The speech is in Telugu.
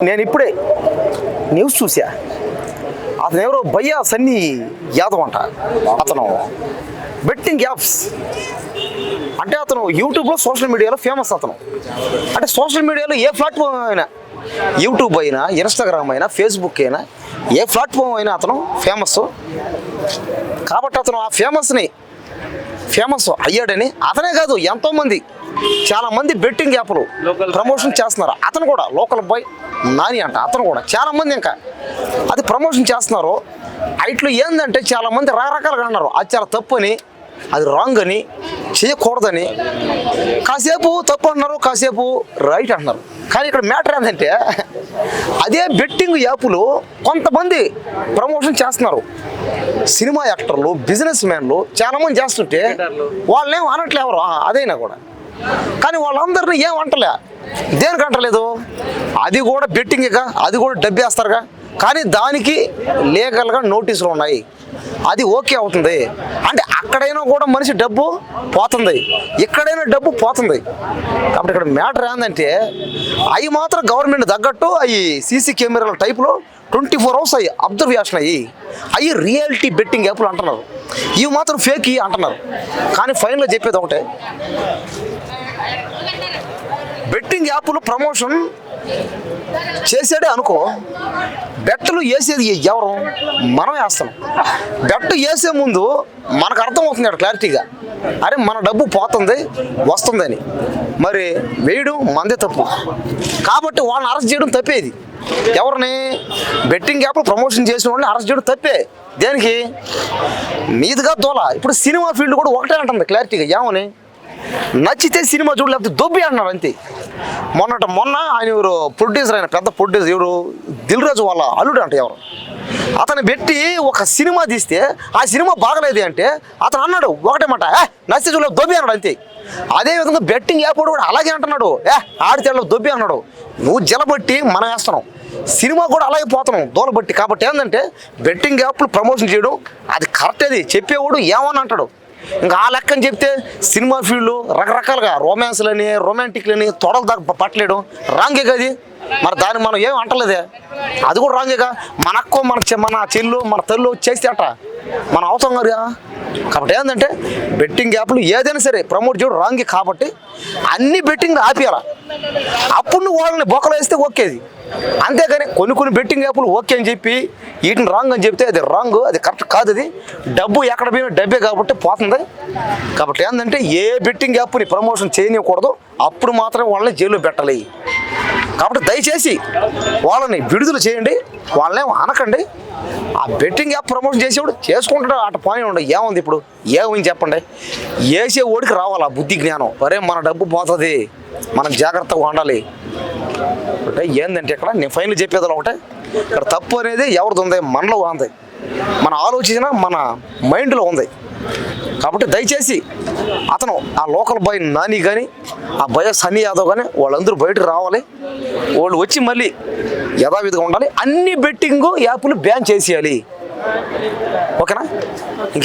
నేను ఇప్పుడే న్యూస్ చూసా అతను ఎవరో భయ్యా సన్నీ యాదవ్ అంట. అతను బెట్టింగ్ యాప్స్ అంటే అతను యూట్యూబ్లో సోషల్ మీడియాలో ఫేమస్ అతను. అంటే సోషల్ మీడియాలో ఏ ప్లాట్ఫామ్ అయినా యూట్యూబ్ అయినా ఇన్స్టాగ్రామ్ అయినా ఫేస్బుక్ అయినా ఏ ప్లాట్ఫామ్ అయినా అతను ఫేమస్ కాబట్టి అతను ఆ ఫేమస్ని ఫేమస్ అయ్యాడని అతనే కాదు ఎంతోమంది చాలా మంది బెట్టింగ్ యాప్లు ప్రమోషన్ చేస్తున్నారు. అతను కూడా లోకల్ బాయ్ నాని అంట. అతను కూడా చాలా మంది ఇంకా అది ప్రమోషన్ చేస్తున్నారు. ఇట్లు ఏంటంటే చాలా మంది రకరకాలుగా అన్నారు. అది చాలా తప్పు అని అది రాంగ్ అని చేయకూడదని. కాసేపు తప్పు అంటున్నారు కాసేపు రైట్ అంటున్నారు. కానీ ఇక్కడ మ్యాటర్ ఏంటంటే అదే బెట్టింగ్ యాప్లు కొంతమంది ప్రమోషన్ చేస్తున్నారు. సినిమా యాక్టర్లు బిజినెస్ మ్యాన్లు చాలా మంది చేస్తుంటే వాళ్ళేం అనట్లే ఎవరు? ఆ, అదైనా కూడా. కానీ వాళ్ళందరినీ ఏం అంటలే? దేనికి అంటలేదు? అది కూడా బెట్టింగ్గా అది కూడా డబ్బేస్తారుగా కానీ దానికి లీగల్గా నోటీసులు ఉన్నాయి. అది ఓకే అవుతుంది. అంటే అక్కడైనా కూడా మనిషి డబ్బు పోతుంది. ఎక్కడైనా డబ్బు పోతుంది. కాబట్టి ఇక్కడ మ్యాటర్ ఏంటంటే అవి మాత్రం గవర్నమెంట్ తగ్గట్టు అవి సీసీ కెమెరాల టైప్లో ట్వంటీ ఫోర్ అవర్స్ అయ్యి అబ్జర్వేషన్ అయ్యి అవి రియాలిటీ బెట్టింగ్ యాప్లు అంటున్నారు. ఇవి మాత్రం ఫేక్ అంటున్నారు. కానీ ఫైనల్గా చెప్పేది ఒకటే. బెట్టింగ్ యాప్లు ప్రమోషన్ చేసాడే అనుకో బెట్టలు వేసేది ఎవరు? మనం వేస్తాం బెట్ట వేసే ముందు మనకు అర్థమవుతుంది అక్కడ క్లారిటీగా. అరే మన డబ్బు పోతుంది వస్తుందని. మరి వేయడం మందే తప్పు. కాబట్టి వాళ్ళని అరెస్ట్ చేయడం తప్పేది. ఎవరిని? బెట్టింగ్ యాప్లు ప్రమోషన్ చేసిన వాళ్ళని అరెస్ట్ చేయడం తప్పే. దేనికి? మీదుగా దోల. ఇప్పుడు సినిమా ఫీల్డ్ కూడా ఒకటే అంటుంది క్లారిటీగా. ఏమని? నచ్చితే సినిమా చూడు లేకపోతే దొబ్బి అన్నారు అంతే. మొన్నట మొన్న ఆయన ఎవరు ప్రొడ్యూసర్ ఆయన పెద్ద ప్రొడ్యూసర్ ఎవరు దిల్ రాజు వాళ్ళ అల్లుడు అంట ఎవరు. అతను పెట్టి ఒక సినిమా తీస్తే ఆ సినిమా బాగలేదు అంటే అతను అన్నాడు ఒకటే మాట ఏ నచ్చితే చూడలేదు దొబ్బి అన్నాడు అంతే. అదే విధంగా బెట్టింగ్ యాప్ కూడా అలాగే అంటున్నాడు ఏ ఆడితే దొబ్బి అన్నాడు. నువ్వు జలబట్టి మనం వేస్తున్నాం. సినిమా కూడా అలాగే పోతున్నాం దూలబట్టి కాబట్టి ఏంటంటే బెట్టింగ్ యాప్లు ప్రమోషన్ చేయడం అది కరెక్ట్ అది చెప్పేవాడు ఏమని అంటాడు. ఇంకా ఆ లెక్కని చెప్తే సినిమా ఫీల్డ్లో రకరకాలుగా రొమాన్స్లని రొమాంటిక్లని తొడలు దాకా పట్టలేడు. రాంగే కది మరి దాన్ని మనం ఏం అంటలేదే. అది కూడా రాంగేగా. మన అక్క మన చె- మన చెల్లు మన తల్లు చేస్తే అట మన అవసరం కదా కాబట్టి ఏంటంటే బెట్టింగ్ యాప్లు ఏదైనా సరే ప్రమోట్ చేయడం రాంగే కాబట్టి అన్ని బెట్టింగ్ ఆపేయాల. అప్పుడు నువ్వు వాళ్ళని బొక్కలు వేస్తే ఓకేది. అంతేగాని కొన్ని కొన్ని బెట్టింగ్ యాప్లు ఓకే అని చెప్పి వీటిని రాంగ్ అని చెప్తే అది రాంగ్ అది కరెక్ట్ కాదు అది. డబ్బు ఎక్కడ పోయినా డబ్బే కాబట్టి పోతుంది. కాబట్టి ఏంటంటే ఏ బెట్టింగ్ యాప్ని ప్రమోషన్ చేయనివ్వకూడదు అప్పుడు మాత్రమే వాళ్ళని జైల్లో పెట్టాలి. కాబట్టి దయచేసి వాళ్ళని విడుదల చేయండి. వాళ్ళని అనకండి. ఆ బెట్టింగ్ యాప్ ప్రమోషన్ చేసేవాడు చేసుకుంటాడు. అటు పాయింట్ ఉండదు ఏముంది ఇప్పుడు? ఏమని చెప్పండి. వేసే ఓడికి రావాలి ఆ బుద్ధి జ్ఞానం? అరే మన డబ్బు పోతుంది. మనం జాగ్రత్తగా ఉండాలి. అంటే ఏంటంటే ఇక్కడ? నేను ఫైనల్ చెప్పేది ఒకటే. ఇక్కడ తప్పు అనేది ఎవరిది ఉంది? మనలో ఉంది. మన ఆలోచన మన మైండ్లో ఉంది. కాబట్టి దయచేసి అతను ఆ లోకల్ బాయ్ నాని కానీ ఆ భయ సన్నీ యాదవ్ కానీ వాళ్ళందరూ బయటకు రావాలి. వాళ్ళు వచ్చి మళ్ళీ యథావిధిగా ఉండాలి. అన్ని బెట్టింగ్ యాప్లు బ్యాన్ చేసేయాలి. ఓకేనా?